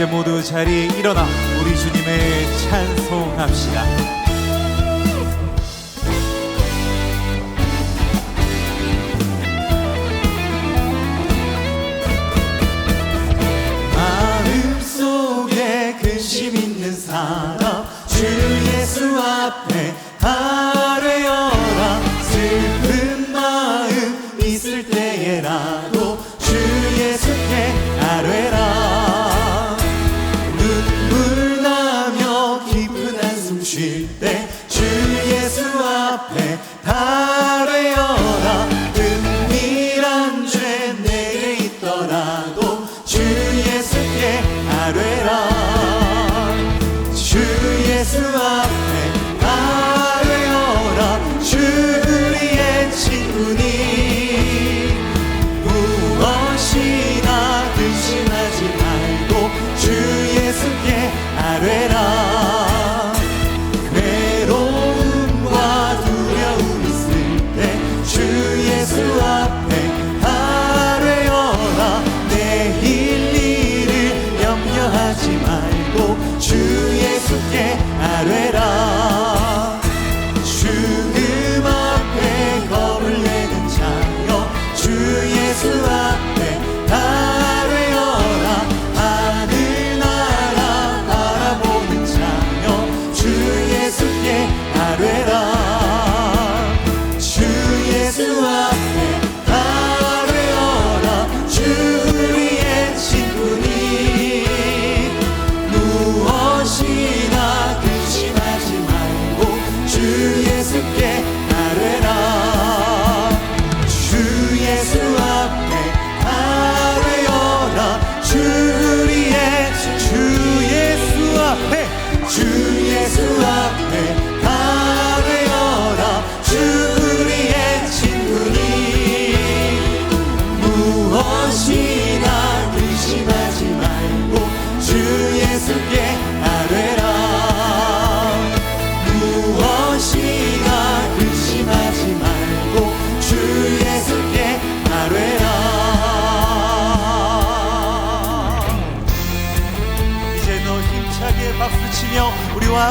이제 모두 자리에 일어나 우리 주님을 찬송합시다. 마음 속에 근심 있는 사람 주 예수 앞에 다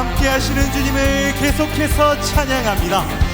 함께 하시는 주님을 계속해서 찬양합니다.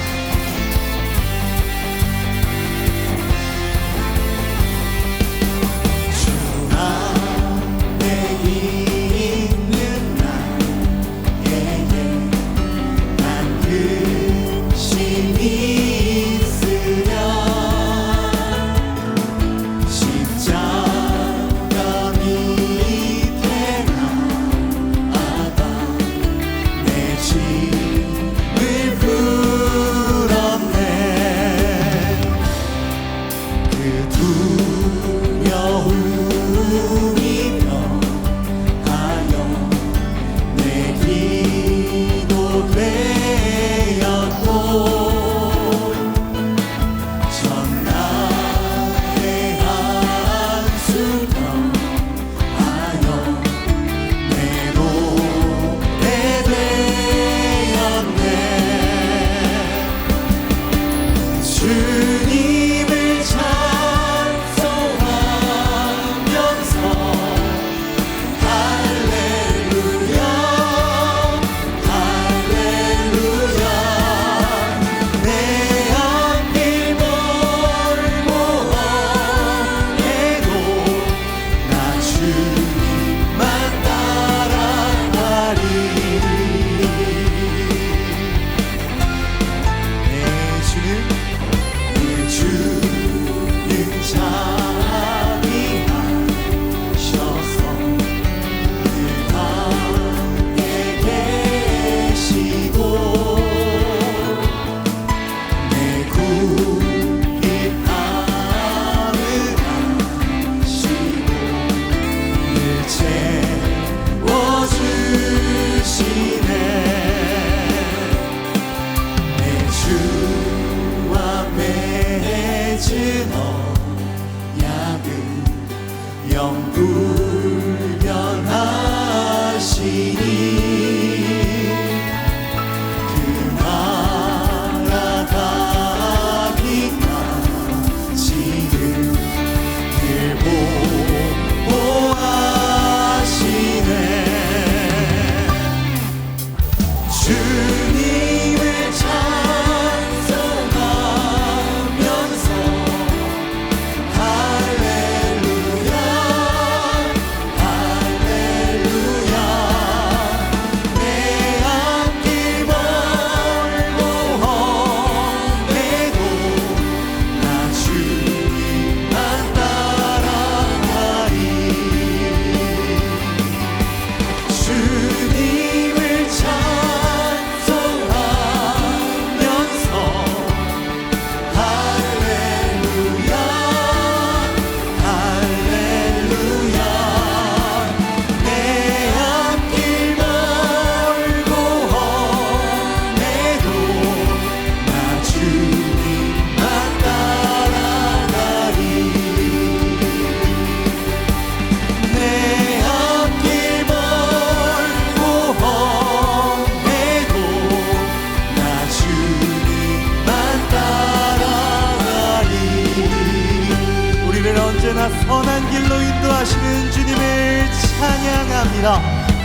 할렐루야.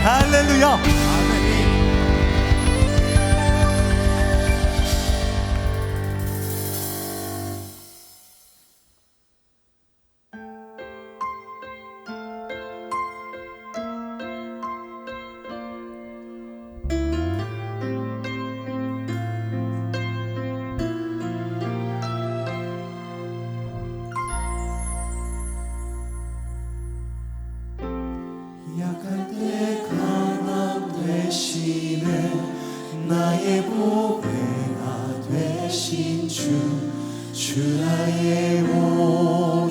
할렐루야. 되신 주, 주 나의 몸.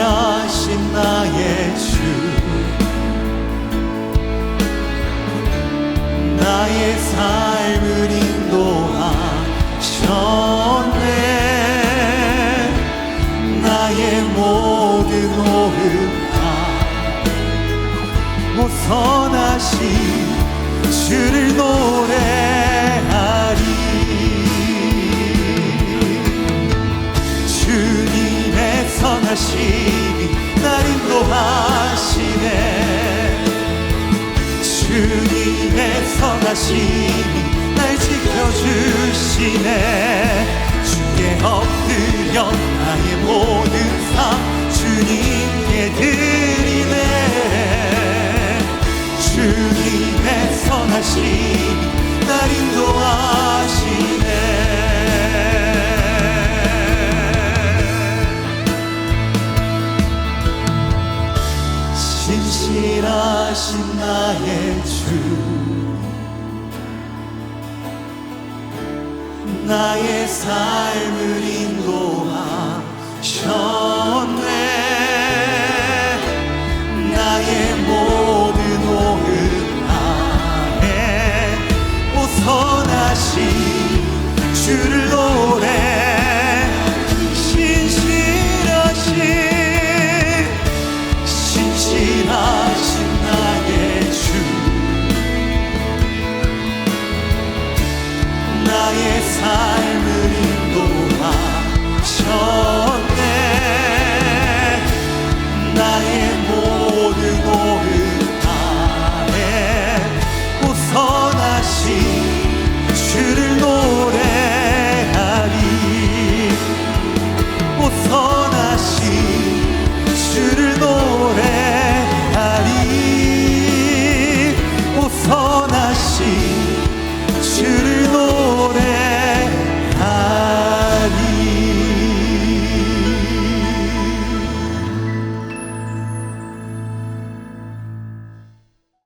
전능하신 나의 주. 나의 삶을 인도하셨네. 나의 모든 오름다 벗어나신 주를 노래. 당신이 날 지켜주시네. 주께 엎드려 나의 모든 삶 주님께 드리네. 주님의 선하심이 날 인도하시네. 신실하신 나의 주 나의 삶을 인도하셔.